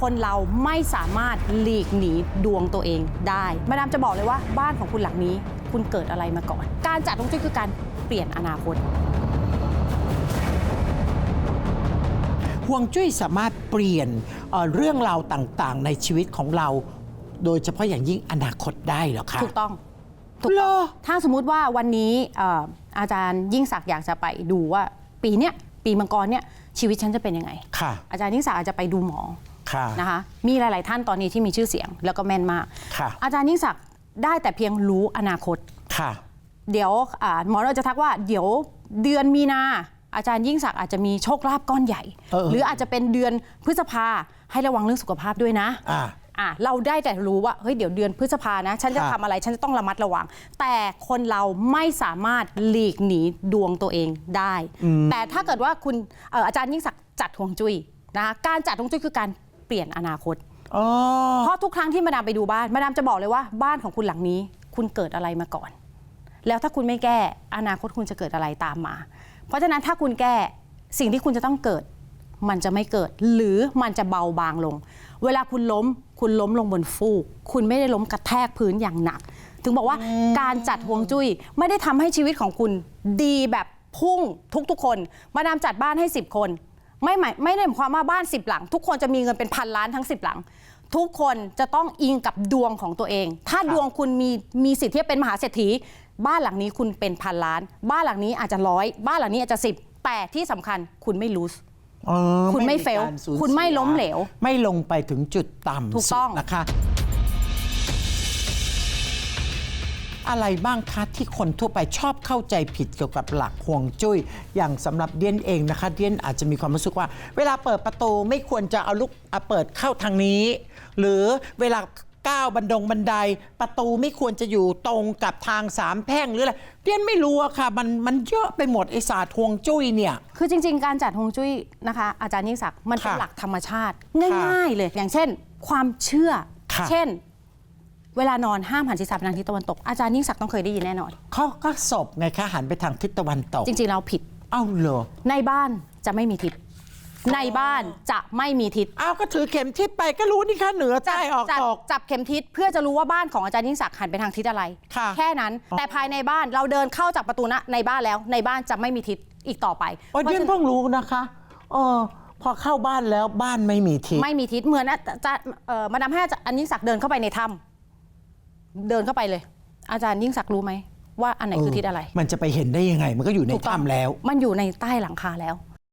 คนเราไม่สามารถหลีกหนีดวงตัวเองได้มาดามจะบอกเลยว่าบ้านของคุณหลังนี้ คุณเกิดอะไรมาก่อน การจัดฮวงจุ้ยคือการเปลี่ยนอนาคตห่วงจุ้ยสามารถเปลี่ยนเอ่อเรื่องราวต่างๆ ในชีวิตของเรา โดยเฉพาะอย่างยิ่งอนาคตได้เหรอคะถูกต้องถูกเหรต้องอถ้าสมมุติว่าวันนี้เอ่ออาจารย์ยิ่งศักดิ์อยากจะไปดูว่าปีเนี้ยปีมังกรเนี่ยชีวิตฉันจะเป็นยังไงค่ะอาจารย์ยิ่งศักดิ์อาจจะไปดูหมอค่ะ นะคะมีหลาย ๆ ท่านตอนนี้ที่มีชื่อเสียงแล้วก็แม่นมากค่ะอาจารย์ยิ่งศักดิ์ได้แต่เพียงรู้อนาคตค่ะเดี๋ยวอาหมอเราจะทักว่าเดี๋ยวเดือนมีนาอาจารย์ยิ่งศักดิ์อาจจะมีโชคลาภก้อนใหญ่เออหรืออาจจะเป็นเดือนพฤษภาให้ระวังเรื่องสุขภาพด้วยนะอ่าอะเราได้แต่รู้ว่าเฮ้ยเดี๋ยวเดือนพฤษภานะ ฉันจะค่ะทำอะไรฉันจะต้องระมัดระวัง แต่คนเราไม่สามารถหลีกหนีดวงตัวเองได้ แต่ถ้าเกิดว่าคุณเอ่ออาจารย์ยิ่งศักดิ์จัดฮวงจุ้ยนะคะการจัดฮวงจุ้ยคือการ เปลี่ยนอนาคต อ๋อ เพราะทุกครั้งที่มาดามไปดูบ้าน มาดามจะบอกเลยว่าบ้านของคุณหลังนี้ คุณเกิดอะไรมาก่อน แล้วถ้าคุณไม่แก้อนาคตคุณจะเกิดอะไรตามมา เพราะฉะนั้นถ้าคุณแก้สิ่งที่คุณจะต้องเกิด มันจะไม่เกิด หรือมันจะเบาบางลง เวลาคุณล้ม คุณล้มลงบนฟูก คุณไม่ได้ล้มกระแทกพื้นอย่างหนัก ถึงบอกว่าการจัดฮวงจุ้ยไม่ได้ทำให้ชีวิตของคุณดีแบบพุ่งทุกๆคน มาดามจัดบ้านให้ 10 คน ไม่หมายไม่ได้หมายความว่าบ้าน 10 หลัง ทุกคนจะมีเงินเป็นพันล้านทั้ง 10 หลัง ทุกคนจะต้องอิงกับดวงของตัวเอง ถ้าดวงคุณมีมีสิทธิ์ที่จะเป็นมหาเศรษฐี บ้านหลังนี้คุณเป็นพันล้าน บ้านหลังนี้อาจจะร้อยบ้านหลังนี้อาจจะสิบแต่ที่สำคัญคุณไม่รู้อ๋อคุณไม่การ fail สูญคุณไม่เสียล้มเหลว ไม่ลงไปถึงจุดต่ำถูกต้องสุดนะคะ อะไรบ้างคะที่คนทั่วไปชอบเข้าใจผิดเกี่ยวกับหลักห่วงจุ้ย อย่างสำหรับเดียนเองนะคะ เดียนอาจจะมีความรู้สึกว่า เวลาเปิดประตูไม่ควรจะเอาลูกอะเปิดเข้าทางนี้ หรือเวลาก้าวบันดงบันได ประตูไม่ควรจะอยู่ตรงกับทางสามแพร่งหรืออะไรเดียนไม่รู้อะค่ะ มันมันเยอะไปหมดไอศาสตร์ห่วงจุ้ยเนี่ย คือจริง ๆ การจัดฮวงจุ้ยนะคะ อาจารย์ยิ่งศักดิ์มันเป็นค่ะหลักธรรมชาติ ง่าย ๆ เลยอย่างเช่น ความเชื่อ ค่ะเช่น เวลานอนห้ามหันศีรษะไปทางทิศตะวันตก อาจารย์ยิ่งศักดิ์ต้องเคยได้ยินแน่นอน เขาก็ศพไงคะหันไปทางทิศตะวันตกจริงๆเราผิด เอ้าเหรอในบ้านจะไม่มีทิศ ในบ้านจะไม่มีทิศอ้าวก็ถือเข็มทิศไปก็รู้นี่ค่ะเหนือจัใต้ออกจับตก จับเข็มทิศเพื่อจะรู้ว่าบ้านของอาจารย์ยิ่งศักดิ์หันไปทางทิศอะไร ค่ะ แค่นั้น แต่ภายในบ้านเราเดินเข้าจากประตูนะในบ้านแล้ว ในบ้านจะไม่มีทิศอีกต่อไปโอ้ยเพราะเดียนฉะนั้น เพิ่งรู้นะคะเออพอเข้าบ้านแล้วบ้านไม่มีทิศ ไม่มีทิศเหมือนอาจะเอ่อมาดามให้อาจารย์ยิ่งศักดิ์เดินเข้าไปในถ้ำ เดินเข้าไปเลย อาจารย์ยิ่งศักดิ์รู้ไหมว่าอันไหนคือทิศอะไร มันจะไปเห็นได้ยังไง มันก็อยู่ในถูกต้องถ้ำแล้ว มันอยู่ในใต้หลังคาแล้ว